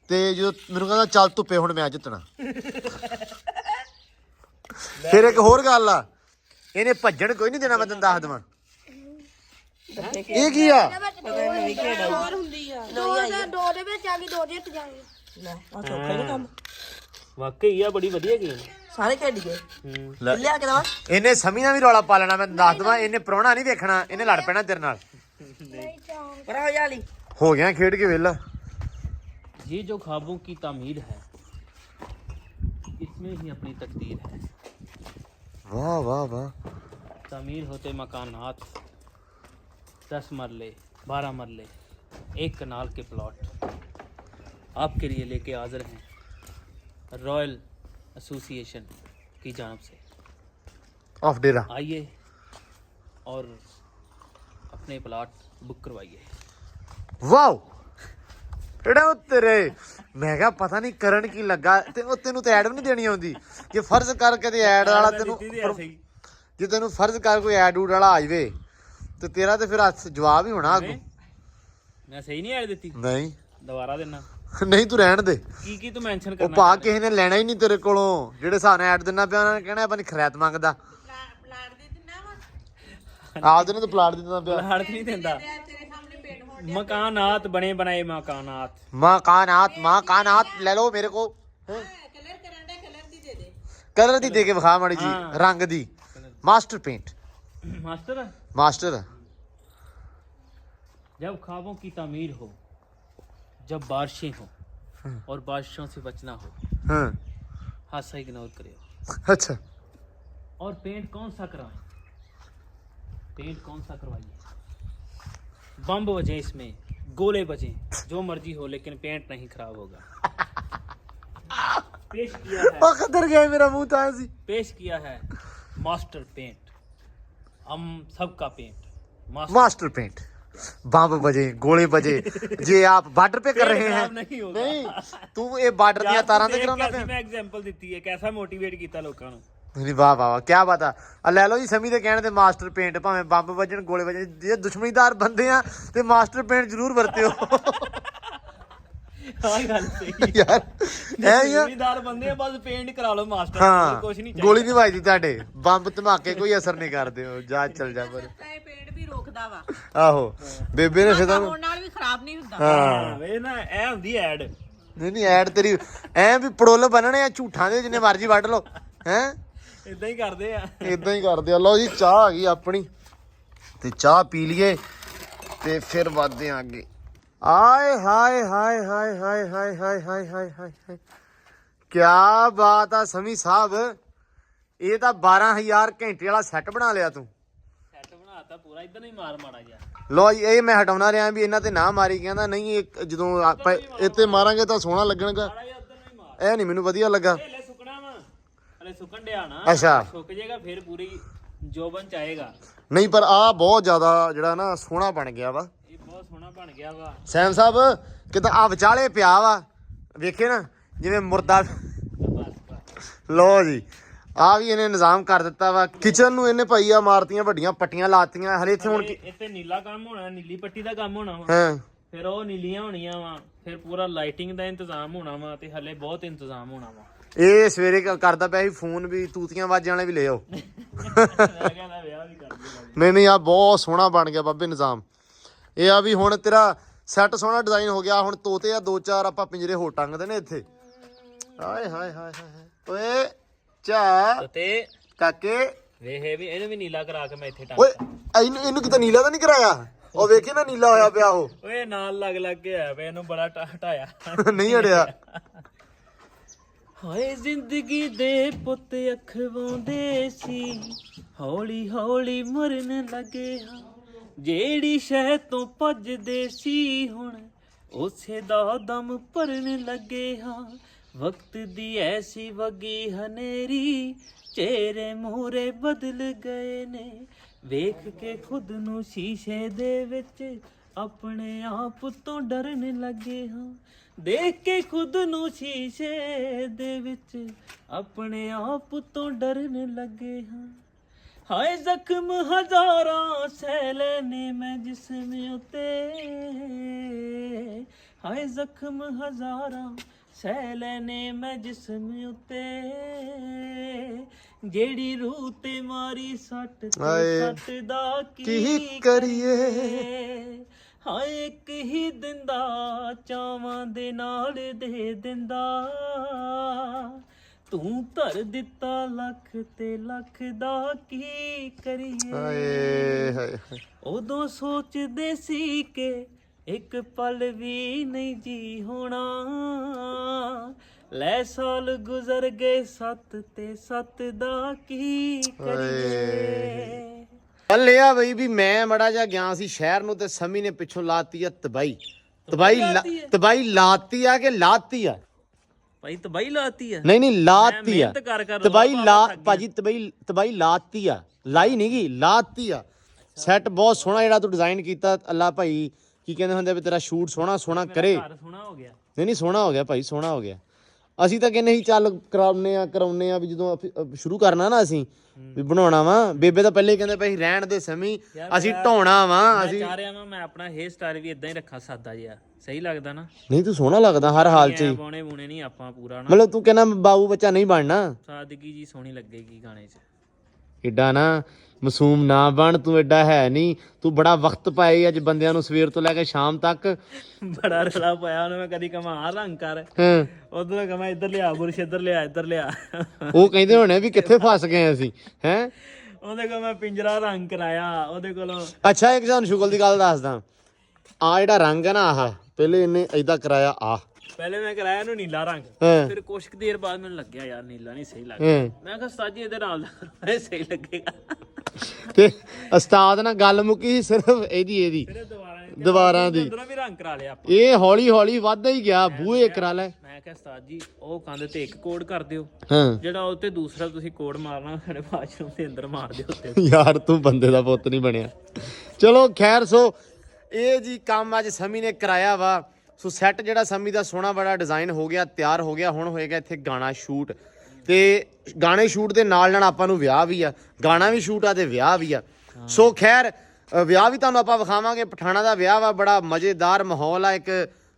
ਤੇ ਜਦੋਂ ਮੈਨੂੰ ਕਹਿੰਦਾ ਚੱਲ ਧੁੱਪੇ ਹੁਣ ਮੈਂ ਜਿੱਤਣਾ। *laughs* ਫਿਰ ਇੱਕ ਹੋਰ ਗੱਲ ਆ। ਇਹਨੇ ਭੱਜਣ ਕੋਈ ਨਹੀਂ ਦੇਣਾ ਮੈਂ ਤੈਨੂੰ ਦੱਸ ਦਵਾਂ ਇਹ ਕੀ ਆ ਪਤਾ ਨਵੀਂ ਖੇਡ ਆਈ ਹੋਰ ਹੁੰਦੀ ਆ ਦੋ ਦੇ ਦੋ ਦੇ ਵਿੱਚ ਆ ਗਈ ਦੋ ਜਿੱਤ ਜਾਣਗੇ ਲੈ ਆ ਚੌਖਾ ਹੀ ਕੰਮ ਵਾਕਈ ਆ ਬੜੀ ਵਧੀਆ ਗੇਮ ਸਾਰੇ ਖੇਡ ਗਏ ਹੂੰ ਲਿਆ ਕੇ ਦਵਾ ਇਹਨੇ ਸਮੀ ਨਾਲ ਵੀ ਰੌਲਾ ਪਾ ਲੈਣਾ ਮੈਂ ਤੈਨੂੰ ਦੱਸ ਦਵਾਂ ਇਹਨੇ ਪ੍ਰਾਹੁਣਾ ਨਹੀਂ ਵੇਖਣਾ ਇਹਨੇ ਲੜ ਪੈਣਾ ਤੇਰੇ ਨਾਲ ਪਰ ਹੋ ਜਾਲੀ ਹੋ ਗਿਆ ਖੇਡ ਕੇ ਵਿਹਲਾ ये जो ख्वाबों की तामीर है इसमें ही अपनी तकदीर है वाह वाह वाह। तमीर होते मकानात दस मरले बारह मरले एक कनाल के प्लॉट। आपके लिए लेके हाजिर हैं रॉयल एसोसिएशन की जानब से। ऑफ़ डेरा। आइए और अपने प्लाट बुक करवाइए। वाह! ਟੜਾ ਉਤਰੇ ਮੈਂ ਕਿਹਾ ਪਤਾ ਨਹੀਂ ਕਰਨ ਕੀ ਲੱਗਾ ਤੇ ਉਹ ਤੈਨੂੰ ਤਾਂ ਐਡ ਵੀ ਨਹੀਂ ਦੇਣੀ ਆਉਂਦੀ। ਜੇ ਫਰਜ਼ ਕਰ ਕਦੇ ਐਡ ਵਾਲਾ ਤੈਨੂੰ ਜੇ ਤੈਨੂੰ ਫਰਜ਼ ਕਰ ਕੋਈ ਐਡ ਊਡ ਵਾਲਾ ਆ ਜਾਵੇ ਤੇ ਤੇਰਾ ਤੇ ਫਿਰ ਜਵਾਬ ਹੀ ਹੋਣਾ ਅੱਗੋਂ। ਮੈਂ ਸਹੀ ਨਹੀਂ ਐਡ ਦਿੱਤੀ। ਨਹੀਂ। ਦੁਬਾਰਾ ਦੇਣਾ। ਨਹੀਂ ਤੂੰ ਰਹਿਣ ਦੇ। ਕੀ ਕੀ ਤੂੰ ਮੈਂਸ਼ਨ ਕਰਨਾ ਉਹ ਭਾ ਕਿਸੇ ਨੇ ਲੈਣਾ ਹੀ ਨਹੀਂ ਤੇਰੇ ਕੋਲੋਂ। ਜਿਹੜੇ ਸਾਨੂੰ ਐਡ ਦਿੰਨਾ ਪਿਆ ਉਹਨਾਂ ਨੇ ਕਹਿਣਾ ਆਪਾਂ ਨੇ ਖਰੈਤ ਮੰਗਦਾ। ਪਲਾਟ ਦੇ ਦਿੰਨਾ ਵਾ। ਆਪ ਦੇ ਪਲਾਟ ਦੇ ਦਿੰਦਾ ਪਿਆ। ਪਲਾਟ ਨਹੀਂ ਦਿੰਦਾ। ਤੇਰੇ ਸਾਹਮਣੇ ਪੇਂਟ ਹੋਣ मकानात बने बनाए मकानात ਮਾਂ ਕਾਨਾਤ ਮਾਂ ਕਾਨਾਤ ਲੈ ਲਓ ਮੇਰੇ ਕੋ ਕਲਰ ਕਰਨ ਦਾ ਕਲਰ ਦੀ ਦੇ ਦੇ ਕਲਰ ਦੀ ਦੇ ਕੇ ਵਿਖਾ ਮਾੜੀ ਜੀ ਹਾਂ। ਰੰਗ ਦੀ ਮਾਸਟਰ ਪੇਂਟ मास्टर ਮਾਸਟਰ जब ख्वाबों की तामीर हो जब बारिशें हो और बारिशों से बचना हो ਹਾਂ हादसा इग्नोर करो ਅੱਛਾ और पेंट कौन सा करवाएं पेंट कौन सा करवाइए बम बजे इसमें गोले बजे जो मर्जी हो लेकिन पेंट नहीं खराब होगा पेश किया है ਉਹ ਕਿੱਧਰ ਗਿਆ ਮੇਰਾ ਮੂੰਹ ਤਾਂ ਸੀ पेश किया है मास्टर पेंट हम सबका पेंट मास्टर मास्टर पेंट बम बजे गोले बजे जे आप बॉर्डर पे कर रहे हैं खराब नहीं होगा नहीं तू ये ਬਾਰਡਰ ਦੀਆਂ ਤਾਰਾਂ ਤੇ ਕਰਾਉਂਦਾ ਪਿਆ ਮੈਂ ਐਗਜ਼ਾਮਪਲ ਦਿੱਤੀ ਹੈ ਕਿਹਦਾ ਮੋਟੀਵੇਟ ਕੀਤਾ ਲੋਕਾਂ ਨੂੰ ਨਹੀਂ ਵਾਹ ਵਾਹ ਵਾਹ ਕੀ ਬਾਤ ਆ। ਆ ਲੈ ਲਓ ਜੀ ਸਮੀ ਦੇ ਕਹਿਣ ਤੇ ਮਾਸਟਰ ਪੇਂਟ ਭਾਵੇਂ ਬੰਬ ਵੱਜਣ ਗੋਲੇ ਵੱਜਣ ਜੇ ਦੁਸ਼ਮਣੀਦਾਰ ਬੰਦੇ ਆ ਤੇ ਮਾਸਟਰ ਪੇਂਟ ਜ਼ਰੂਰ ਵਰਤਿਓ। ਹਾਂ ਗੱਲ ਸਹੀ ਯਾਰ ਐ ਹੀ ਆ। ਜ਼ਿੰਮੇਦਾਰ ਬੰਦੇ ਆ ਬਸ ਪੇਂਟ ਕਰਾ ਲਓ ਮਾਸਟਰ ਹਾਂ ਕੁਝ ਨਹੀਂ ਗੋਲੀ ਨਹੀਂ ਵੱਜਦੀ ਤੁਹਾਡੇ। ਬੰਬ ਧਮਾਕੇ ਕੋਈ ਅਸਰ ਨਹੀਂ ਕਰਦੇ ਹੋ ਜਾ ਚੱਲ ਜਾ ਪਰ। ਤਾਂ ਇਹ ਪੇਂਟ ਵੀ ਰੋਕਦਾ ਵਾ। ਆਹੋ ਬੇਬੇ ਨੇ ਫਿਦਾ ਹੋਣ ਨਾਲ ਵੀ ਖਰਾਬ ਨਹੀਂ ਹੁੰਦਾ। ਹਾਂ। ਹਾਂ ਇਹ ਨਾ ਇਹ ਹੁੰਦੀ ਐਡ ਨਹੀਂ ਨਹੀਂ ਐਡ ਤੇਰੀ ਐ ਵੀ ਪੜੋਲ ਬਣਨੇ ਆ ਝੂਠਾਂ ਦੇ ਜਿੰਨੇ ਮਰਜ਼ੀ ਵੱਢ ਲਓ ਹੈ? ਇਦਾਂ ਹੀ ਕਰਦੇ ਆ। ਇਦਾਂ ਹੀ ਕਰਦੇ ਆ। ਲਓ ਜੀ ਚਾਹ ਆ ਗਈ ਆਪਣੀ। ਤੇ ਚਾਹ ਪੀ ਲਈਏ ਤੇ ਫਿਰ ਵੱਧਦੇ ਆ ਅੱਗੇ। ਆਏ ਹਾਏ ਹਾਏ ਹਾਏ ਹਾਏ ਹਾਏ ਹਾਏ ਹਾਏ ਹਾਏ ਹਾਏ ਹਾਏ। ਕੀ ਬਾਤ ਆ ਸਮੀ ਸਾਹਿਬ। ਇਹ ਤਾਂ 12000 ਘੰਟੇ ਵਾਲਾ ਸੈੱਟ ਬਣਾ ਲਿਆ ਤੂੰ। ਸੈੱਟ ਬਣਾਤਾ ਪੂਰਾ ਇਦਾਂ ਹੀ ਮਾਰ ਮਾੜਾ ਜਿਹਾ। ਲੋ ਜੀ ਇਹ ਮੈਂ ਹਟਾਉਣਾ ਰਿਹਾ ਵੀ ਇਹਨਾਂ ਤੇ ਨਾ ਮਾਰੀ ਕਹਿੰਦਾ ਨਹੀਂ ਇਹ ਜਦੋਂ ਆਪਾਂ ਤੇ ਮਾਰਾਂਗੇ ਤਾਂ ਸੋਹਣਾ ਲੱਗਣਗਾ। ਇਹ ਨਹੀਂ ਮੈਨੂੰ ਵਧੀਆ ਲੱਗਾ। ਹਲੇ ਸੁੱਕਣ ਡਿਆ ਨਾ ਅੱਛਾ। ਸੁੱਕ ਜਾਏਗਾ ਫਿਰ ਪੂਰੀ ਜੋਬਨ ਚ ਆਏਗਾ। ਨਹੀਂ ਪਰ ਆ ਬਹੁਤ ਜ਼ਿਆਦਾ ਜਿਹੜਾ ਨਾ ਸੋਹਣਾ ਬਣ ਗਿਆ ਵਾ। ਇਹ ਬਹੁਤ ਸੋਹਣਾ ਬਣ ਗਿਆ ਵਾ। ਸੈਮ ਸਾਹਿਬ ਕਿਦਾਂ ਆ ਵਿਚਾਲੇ ਪਿਆ ਵਾ। ਵੇਖੇ ਨਾ ਜਿਵੇਂ ਮੁਰਦਾ ਬਸ ਬਸ ਲੋ ਜੀ ਆ ਵੀ ਇਹਨੇ ਨਿਜ਼ਾਮ ਕਰ ਦਿੱਤਾ ਵਾ। ਕਿਚਨ ਨੂੰ ਇਹਨੇ ਭਾਈ ਆ ਮਾਰਤੀਆਂ ਵੱਡੀਆਂ ਪੱਟੀਆਂ ਲਾਤੀਆਂ। ਹਲੇ ਇੱਥੇ ਹੁਣ ਕੀ- ਇੱਥੇ ਨੀਲਾ ਕੰਮ ਹੋਣਾ ਨੀਲੀ ਪੱਟੀ ਦਾ ਕੰਮ ਹੋਣਾ ਵਾ। ਹਾਂ। ਫਿਰ ਉਹ ਨੀਲੀਆਂ ਹੋਣੀਆਂ ਵਾ ਫਿਰ ਪੂਰਾ ਲਾਈਟਿੰਗ ਦਾ ਇੰਤਜ਼ਾਮ ਹੋਣਾ ਵਾ ਤੇ ਹੱਲੇ ਬਹੁਤ ਇੰਤਜ਼ਾਮ ਹੋਣਾ ਵਾ। ਇਹ ਸਵੇਰੇ ਕ- ਕਰਦਾ ਪਿਆ ਸੀ ਫੋਨ ਵੀ ਤੂਤੀਆਂ ਵਾਜਣ ਵਾਲੇ ਵੀ ਲੈ ਆਓ। ਮੈਂ ਕਹਿੰਦਾ ਵਿਆਹ ਵੀ ਕਰ ਦੂੰਗਾ ਨਹੀਂ ਨਹੀਂ ਆ ਬਹੁਤ ਸੋਹਣਾ ਬਣ ਗਿਆ ਬਾਬੇ ਨਿਜ਼ਾਮ। ਇਹ ਆ ਵੀ ਹੁਣ ਤੇਰਾ ਸੈੱਟ ਸੋਹਣਾ ਡਿਜ਼ਾਈਨ ਹੋ ਗਿਆ ਹੁਣ ਤੋਤੇ ਆ ਦੋ ਚਾਰ ਆਪਾਂ ਪਿੰਜਰੇ ਹੋ ਟੰਗਦੇ ਨੇ ਇੱਥੇ। ਹਾਏ ਹਾਏ ਹਾਏ ਹਾਏ ਓਏ ਚਾ। ਤੇ ਕਾਕੇ। ਵੇਖ ਇਹ ਵੀ ਇਹਨੂੰ ਵੀ ਨੀਲਾ ਕਰਾ ਕੇ ਮੈਂ ਇੱਥੇ ਟੰਗ ਓਏ ਇਹਨੂੰ ਇਹਨੂੰ ਕਿਤੇ ਨੀਲਾ ਤਾਂ ਨਹੀਂ ਕਰਾਇਆ? ਉਹ ਵੇਖੇ ਨਾ ਨੀਲਾ ਹੋਇਆ ਪਿਆ ਉਹ। ਓਏ ਨਾਲ ਲੱਗ ਲੱਗ ਕੇ ਆਇਆ ਵੇ ਇਹਨੂੰ ਬੜਾ ਹਟਾਇਆ। *laughs* ਨਹੀਂ ਅੜਿਆ। ਹਾਏ ਜ਼ਿੰਦਗੀ ਦੇ ਪੁੱਤ ਅਖਵਾਉਂਦੇ ਸੀ। ਹੌਲੀ ਹੌਲੀ ਮਰਨ ਲੱਗੇ ਹਾਂ। ਜਿਹੜੀ ਸ਼ਹਿ ਤੋਂ ਭੱਜਦੇ ਸੀ ਹੁਣ, ਉਸੇ ਦਾ ਦਮ ਭਰਨ ਲੱਗੇ ਹਾਂ। ਵਕਤ ਦੀ ਐਸੀ ਵਗੀ ਹਨੇਰੀ, ਚਿਹਰੇ ਮੂਰੇ ਬਦਲ ਗਏ ਨੇ। ਵੇਖ ਕੇ ਖੁਦ ਨੂੰ ਸ਼ੀਸ਼ੇ ਦੇ ਵਿੱਚ ਆਪਣੇ ਆਪ ਤੋਂ ਡਰਨ ਲੱਗੇ ਹਾਂ। ਦੇਖ ਕੇ ਖੁਦ ਨੂੰ ਸ਼ੀਸ਼ੇ ਦੇ ਵਿੱਚ ਆਪਣੇ ਆਪ ਤੋਂ ਡਰਨ ਲੱਗੇ ਹਾਂ। ਹਾਏ ਜ਼ਖਮ ਹਜ਼ਾਰਾਂ ਸਹਿ ਲੈਨੇ ਮੈਂ ਜਿਸਮ ਉਤੇ। ਹਾਏ ਜ਼ਖਮ ਹਜ਼ਾਰਾਂ ਸਹਿ ਲੈਨੇ ਮੈਂ ਜਿਸਮ ਉਤੇ ਜਿਹੜੀ ਰੂਹ ਤੇ ਮਾਰੀ ਸੱਟ ਤੇ ਸੱਟ ਦਾ ਕੀ ਕੀ ਕਰੀਏ? ਕਰੀਏ ਹਾਏ ਇੱਕ ਹੀ ਦਿੰਦਾ ਚਾਵਾਂ ਦੇ ਨਾਲ ਦੇ ਦਿੰਦਾ ਤੂੰ ਧਰ ਦਿੱਤਾ ਲੱਖ ਤੇ ਲੱਖ ਦਾ ਕੀ ਕਰੀਏ ਹਾਏ ਹਾਏ ਹਾਏ। ਉਦੋਂ ਸੋਚਦੇ ਸੀ ਕਿ ਇੱਕ ਪਲ ਵੀ ਨਹੀਂ ਜੀ ਹੋਣਾ ਲੈ ਸਾਲ ਗੁਜ਼ਰ ਗਏ ਸੱਤ ਤੇ ਸੱਤ ਦਾ ਕੀ ਕਰੀਏ? ਗੱਲ ਇਹ ਆ ਬਈ ਵੀ ਮੈਂ ਮੜਾ ਜਾ ਗਿਆ ਸੀ ਸ਼ਹਿਰ ਨੂੰ ਤੇ ਸਮੀ ਨੇ ਪਿੱਛੋਂ ਲਾਤੀ ਆ ਤਬਾਈ। ਤਬਾਈ ਤਬਾਈ ਲਾਤੀ ਆ? ਕਿ ਲਾਤੀ ਆ? ਭਾਈ ਤਬਾਈ ਲਾਤੀ ਆ? ਨਹੀਂ ਨਹੀਂ ਲਾਤੀ ਆ। ਤਬਾਈ ਲਾ। ਭਾਜੀ ਤਬਾਈ ਤਬਾਈ ਲਾਤੀ ਆ। ਲਾਈ ਨਹੀਂ ਗਈ ਲਾਤੀ ਆ। ਸੈੱਟ ਬਹੁਤ ਸੋਹਣਾ ਜਿਹੜਾ ਤੂੰ ਡਿਜ਼ਾਈਨ ਕੀਤਾ ਅੱਲਾ ਭਾਈ ਕੀ ਕਹਿੰਦੇ ਹੁੰਦੇ ਵੀ ਤੇਰਾ ਸ਼ੂਟ ਸੋਹਣਾ ਸੋਹਣਾ ਕਰੇ। ਸੋਹਣਾ ਹੋ ਗਿਆ। ਨਹੀਂ ਨਹੀਂ ਸੋਹਣਾ ਹੋ ਗਿਆ ਭਾਈ ਸੋਹਣਾ ਹੋ ਗਿਆ। ਅਸੀਂ ਤਾਂ ਕਹਿੰਦੇ ਸੀ ਚੱਲ ਕਰਾਉਨੇ ਆ ਕਰਾਉਨੇ ਆ ਵੀ ਜਦੋਂ ਅਫ- ਅ, ਸ਼ੁਰੂ ਕਰਨਾ ਨਾ ਅਸੀਂ ਵੀ ਬਣਾਉਣਾ ਵਾ। ਬੇਬੇ ਤਾਂ ਪਹਿਲੇ ਹੀ ਕਹਿੰਦੇ ਪਈ ਰਹਿਣ ਦੇ ਸਮੀ ਅਸੀਂ ਢਾਉਣਾ ਵਾ ਅਸੀਂ ਚਾਹ ਰਿਹਾ ਵਾਂ ਮੈਂ ਆਪਣਾ ਹੇਅਰ ਸਟਾਈਲ ਵੀ ਇਦਾਂ ਹੀ ਰੱਖਾਂ ਸਾਦਾ ਜਿਹਾ। ਸਹੀ ਲੱਗਦਾ ਨਾ? ਨਹੀਂ ਤੂੰ ਸੋਹਣਾ ਲੱਗਦਾ ਹਰ ਹਾਲ 'ਚ ਐ ਹੀ ਬੋਣੇ ਬੁਣੇ ਨਹੀਂ ਆਪਾਂ ਪੂਰਾ ਨਾ। ਮਤਲਬ ਤੂੰ ਕਹਿੰਦਾ ਬਾਬੂ ਬੱਚਾ ਨਹੀਂ ਬਣਨਾ। ਸਾਦਗੀ ਜੀ ਸੋਹਣੀ ਲੱਗੇਗੀ ਗਾਣੇ 'ਚ। ਏਡਾ ਨਾ ਮਾਸੂਮ ਨਾ ਬਣ ਤੂੰ ਏਡਾ ਹੈ ਨਹੀਂ। ਤੂੰ ਬੜਾ ਵਕਤ ਪਾਏ ਅੱਜ ਬੰਦਿਆਂ ਨੂੰ ਸਵੇਰ ਤੋਂ ਲੈ ਕੇ ਸ਼ਾਮ ਤੱਕ। ਬੜਾ ਰਲਾ ਪਾਇਆ ਉਹਨੇ ਮੈਂ ਕਦੀ ਕਮਾ ਆ ਰੰਗ ਕਰ। ਹਾਂ। ਉਧਰ ਕਮਾ ਇੱਧਰ ਲਿਆ ਬੁਰਸ਼ ਇੱਧਰ ਲਿਆ ਇੱਧਰ ਲਿਆ। ਉਹ ਕਹਿੰਦੇ ਹੋਣੇ ਵੀ ਕਿੱਥੇ ਫਸ ਗਏ ਅਸੀਂ ਹੈ? ਉਹਦੇ ਕੋਲ ਮੈਂ ਪਿੰਜਰਾ ਰੰਗ ਕਰਾਇਆ ਉਹਦੇ ਕੋਲੋਂ ਅੱਛਾ ਇੱਕ ਤੁਹਾਨੂੰ ਸ਼ੁਗਲ ਦੀ ਗੱਲ ਦੱਸਦਾ। ਆ ਜਿਹੜਾ ਰੰਗ ਹੈ ਨਾ ਆਹ ਪਹਿਲੇ ਇਹਨੇ ਏਦਾਂ ਕਰਾਇਆ ਆ ਪਹਿਲੇ ਮੈਂ ਕਰਾਇਆ ਇਹਨੂੰ ਨੀਲਾ ਰੰਗ। ਹਾਂ। ਫਿਰ ਕੁਛ ਕੁ ਦੇਰ ਬਾਅਦ ਮੈਨੂੰ ਲੱਗਿਆ ਯਾਰ ਨੀਲਾ ਨਹੀਂ ਸਹੀ ਲੱਗਦਾ। ਹਾਂ। ਮੈਂ ਕਿਹਾ ਸਾਜੀ ਇਹਦੇ ਨਾਲ ਦਾ ਕਰੋ, ਇਹ ਸਹੀ ਲੱਗੇਗਾ। ਤੇ ਉਸਤਾਦ ਨਾਲ ਗੱਲ ਮੁੱਕੀ ਸਿਰਫ ਇਹਦੀ ਇਹਦੀ। ਫਿਰ ਦੁਬਾਰਾ ਦੀਵਾਰਾਂ ਦੀ। ਅੰਦਰੋਂ ਵੀ ਰੰਗ ਕਰਾ ਲਿਆ ਆਪਾਂ। ਇਹ ਹੌਲੀ ਹੌਲੀ ਵੱਧਦਾ ਹੀ ਗਿਆ ਬੂਹੇ ਕਰਾ ਲੈ। ਮੈਂ ਕਿਹਾ ਉਸਤਾਦ ਜੀ ਉਹ ਕੰਧ ਤੇ ਇੱਕ ਕੋਡ ਕਰ ਦਿਓ। ਹਾਂ। ਜਿਹੜਾ ਉੱਤੇ ਦੂਸਰਾ ਤੁਸੀਂ ਕੋਡ ਮਾਰਨਾ ਸਾਡੇ ਬਾਥਰੂਮ ਦੇ ਅੰਦਰ ਮਾਰ ਦਿਓ ਉੱਤੇ। ਯਾਰ ਤੂੰ ਬੰਦੇ ਦਾ ਪੁੱਤ ਨਹੀਂ ਬਣਿਆ। ਚਲੋ ਖੈਰ ਸੋ ਇਹ ਜੀ ਕੰਮ ਅੱਜ ਸਮੀ ਨੇ ਕਰਾਇਆ ਵਾ। ਸੋ ਸੈੱਟ ਜਿਹੜਾ ਸੰਮੀ ਦਾ ਸੋਹਣਾ ਬੜਾ ਡਿਜ਼ਾਈਨ ਹੋ ਗਿਆ, ਤਿਆਰ ਹੋ ਗਿਆ, ਹੁਣ ਹੋਏਗਾ ਇੱਥੇ ਗਾਣਾ ਸ਼ੂਟ। ਤੇ ਗਾਣੇ ਸ਼ੂਟ ਦੇ ਨਾਲ ਨਾਲ ਆਪਾਂ ਨੂੰ ਵਿਆਹ ਵੀ ਆ, ਗਾਣਾ ਵੀ ਸ਼ੂਟ ਆ ਤੇ ਵਿਆਹ ਵੀ ਆ। ਸੋ ਖੈਰ ਵਿਆਹ ਵੀ ਤੁਹਾਨੂੰ ਆਪਾਂ ਵਿਖਾਵਾਂਗੇ, ਪਠਾਣਾ ਦਾ ਵਿਆਹ ਵਾ, ਬੜਾ ਮਜ਼ੇਦਾਰ ਮਾਹੌਲ ਆ, ਇੱਕ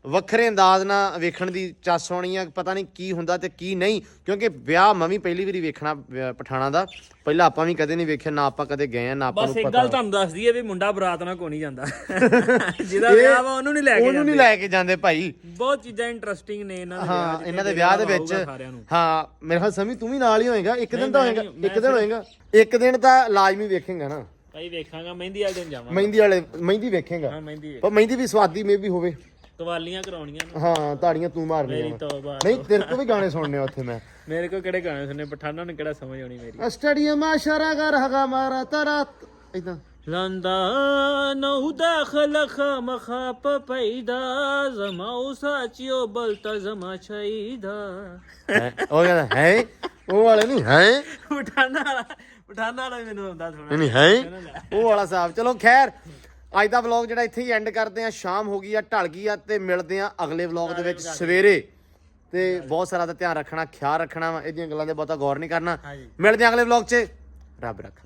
ਵੱਖਰੇ ਅੰਦਾਜ਼ ਨਾਲ ਵੇਖਣ ਦੀ ਚਾਸ ਹੋਣੀ ਆ ਪਤਾ ਨਹੀਂ ਕੀ ਹੁੰਦਾ ਤੇ ਕੀ ਨਹੀਂ ਕਿਉਂਕਿ ਵਿਆਹ ਮੈਂ ਵੀ ਪਹਿਲੀ ਵਾਰੀ ਵੇਖਣਾ ਵਿਆਹ ਪਠਾਣਾ ਦਾ। ਪਹਿਲਾਂ ਆਪਾਂ ਵੀ ਕਦੇ ਨਹੀਂ ਵੇਖਿਆ ਨਾ ਆਪਾਂ ਕਦੇ ਗਏ ਆ ਨਾ ਆਪਾਂ ਬਸ ਨੂੰ ਇੱਕ ਪਤਾ ਗੱਲ ਤੁਹਾਨੂੰ ਦੱਸ ਦਈਏ ਵੀ ਮੁੰਡਾ ਬਰਾਤ ਨਾਲ ਕੋਈ ਨਹੀਂ ਜਾਂਦਾ। ਜਿਹਦਾ ਵਿਆਹ ਵਾ ਉਹਨੂੰ ਨਹੀਂ ਲੈ ਕੇ ਉਹਨੂੰ ਨਹੀਂ ਲੈ ਕੇ ਜਾਂਦੇ ਭਾਈ। ਬਹੁਤ ਚੀਜ਼ਾਂ ਇੰਟਰਸਟਿੰਗ ਨੇ ਇਹਨਾਂ ਦੇ ਹਾਂ ਇਹਨਾਂ ਦੇ ਵਿਆਹ ਦੇ ਵਿੱਚ ਹੋਊਗਾ ਸਾਰਿਆਂ ਨੂੰ। ਹਾਂ ਮੇਰੇ ਖਿਆਲ ਸਮੀ ਤੂੰ ਵੀ ਨਾਲ ਹੀ ਹੋਏਗਾ ਇੱਕ ਦਿਨ ਤਾਂ ਹੋਏਗਾ ਇੱਕ ਦਿਨ ਹੋਏਗਾ। ਇੱਕ ਦਿਨ ਤਾਂ ਲਾਜ਼ਮੀ ਵੇਖੇਗਾ ਨਾ। ਭਾਈ ਵੇਖਾਂਗਾ ਮਹਿੰਦੀ ਵਾਲੇ ਦਿਨ ਜਾਵਾਂਗਾ। ਮਹਿੰਦੀ ਵਾਲੇ ਮਹਿੰਦੀ ਵੇਖੇਗਾ। ਹਾਂ ਮਹਿੰਦੀ ਪਰ ਮਹਿੰਦੀ ਵੀ ਸਵਾਦੀ ਮੇ ਵੀ ਹੋਵੇ। ਕਵਾਲੀਆਂ ਕਰਾਉਣੀਆਂ ਨੇ। ਹਾਂ ਤਾੜੀਆਂ ਤੂੰ ਮਾਰਨੀਆਂ ਮੇਰੀ। ਤੋਬਾ ਨਹੀਂ ਤੇਰੇ ਤੋਂ ਵੀ ਗਾਣੇ ਸੁਣਨੇ ਆ ਉੱਥੇ ਮੈਂ। ਮੇਰੇ ਕੋ ਕਿਹੜੇ ਗਾਣੇ ਸੁਣਨੇ? ਪਠਾਨਾਂ ਨੂੰ ਕਿਹੜਾ ਸਮਝ ਆਉਣੀ ਮੇਰੀ? ਸਟੇਡੀਅਮ ਆ ਸ਼ਰਾਗਰ ਹਗਾ ਮਾਰਾ ਤਰਾ ਇਦਾਂ ਲੰਦਾ ਨਉ ਦਾਖਲ ਖਮਖਾ ਪੈਦਾ ਜ਼ਮਾਉ ਸਾਚਿਓ ਬਲਤਾ ਜ਼ਮਾ ਚਾਹੀਦਾ ਉਹ ਕਹਿੰਦਾ ਹੈ? ਉਹ ਵਾਲੇ ਨਹੀਂ ਹੈ? ਪਠਾਨਾਂ ਵਾਲਾ ਪਠਾਨਾਂ ਵਾਲਾ ਵੀ ਮੈਨੂੰ ਆਉਂਦਾ ਥੋੜਾ ਨਹੀਂ ਹੈ? ਉਹ ਵਾਲਾ ਸਾਹਿਬ ਚਲੋ ਖੈਰ। ਅੱਜ ਦਾ ਵਲੌਗ ਜਿਹੜਾ ਇੱਥੇ ਹੀ ਐਂਡ ਕਰਦੇ ਆ ਸ਼ਾਮ ਹੋ ਗਈ ਆ ਢਲ ਗਈ ਆ ਤੇ ਮਿਲਦੇ ਆ ਅਗਲੇ ਵਲੌਗ ਦੇ ਵਿੱਚ ਸਵੇਰੇ। ਤੇ ਬਹੁਤ ਸਾਰਾ ਦਾ ਧਿਆਨ ਰੱਖਣਾ ਖਿਆਲ ਰੱਖਣਾ ਵਾ ਇਹਦੀਆਂ ਗੱਲਾਂ ਦੇ ਬਹੁਤਾ ਗੌਰ ਨਹੀਂ ਕਰਨਾ। ਮਿਲਦੇ ਹਾਂ ਅਗਲੇ ਵਲੌਗ 'ਚ। ਰੱਬ ਰੱਖ